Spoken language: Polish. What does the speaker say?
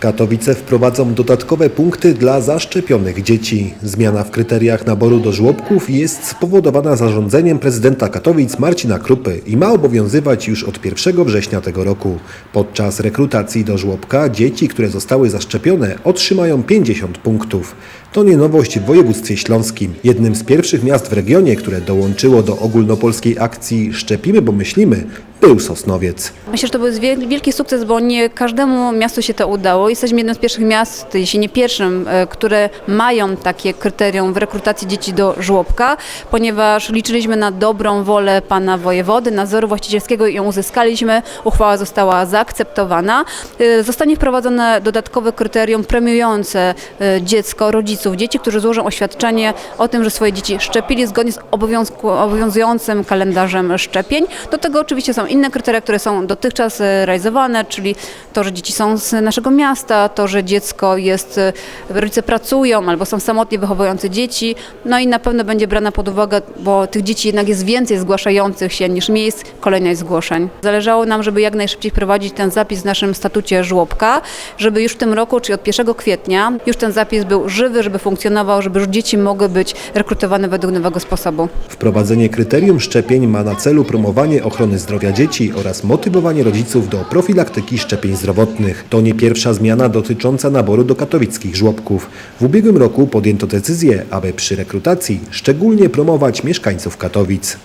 Katowice wprowadzą dodatkowe punkty dla zaszczepionych dzieci. Zmiana w kryteriach naboru do żłobków jest spowodowana zarządzeniem prezydenta Katowic Marcina Krupy i ma obowiązywać już od 1 września tego roku. Podczas rekrutacji do żłobka dzieci, które zostały zaszczepione, otrzymają 50 punktów. To nie nowość w województwie śląskim. Jednym z pierwszych miast w regionie, które dołączyło do ogólnopolskiej akcji Szczepimy, bo myślimy, był Sosnowiec. Myślę, że to był wiel- wielki sukces, bo nie każdemu miastu się to udało. Jesteśmy jednym z pierwszych miast, jeśli nie pierwszym, e, które mają takie kryterium w rekrutacji dzieci do żłobka, ponieważ liczyliśmy na dobrą wolę pana wojewody, nadzoru właścicielskiego i ją uzyskaliśmy. Uchwała została zaakceptowana. E, Zostanie wprowadzone dodatkowe kryterium premiujące e, dziecko, rodziców, dzieci, którzy złożą oświadczenie o tym, że swoje dzieci szczepili zgodnie z obowiązującym kalendarzem szczepień. Do tego oczywiście są inne kryteria, które są dotychczas e, realizowane, czyli to, że dzieci są z naszego miasta, to, że dziecko jest, e, rodzice pracują albo są samotnie wychowujący dzieci. No i na pewno będzie brana pod uwagę, bo tych dzieci jednak jest więcej zgłaszających się niż miejsc, kolejność zgłoszeń. Zależało nam, żeby jak najszybciej wprowadzić ten zapis w naszym statucie żłobka, żeby już w tym roku, czyli od 1 kwietnia, już ten zapis był żywy, żeby funkcjonował, żeby już dzieci mogły być rekrutowane według nowego sposobu. Wprowadzenie kryterium szczepień ma na celu promowanie ochrony zdrowia dzieci oraz motywowanie rodziców do profilaktyki szczepień zdrowotnych. To nie pierwsza zmiana dotycząca naboru do katowickich żłobków. W ubiegłym roku podjęto decyzję, aby przy rekrutacji szczególnie promować mieszkańców Katowic.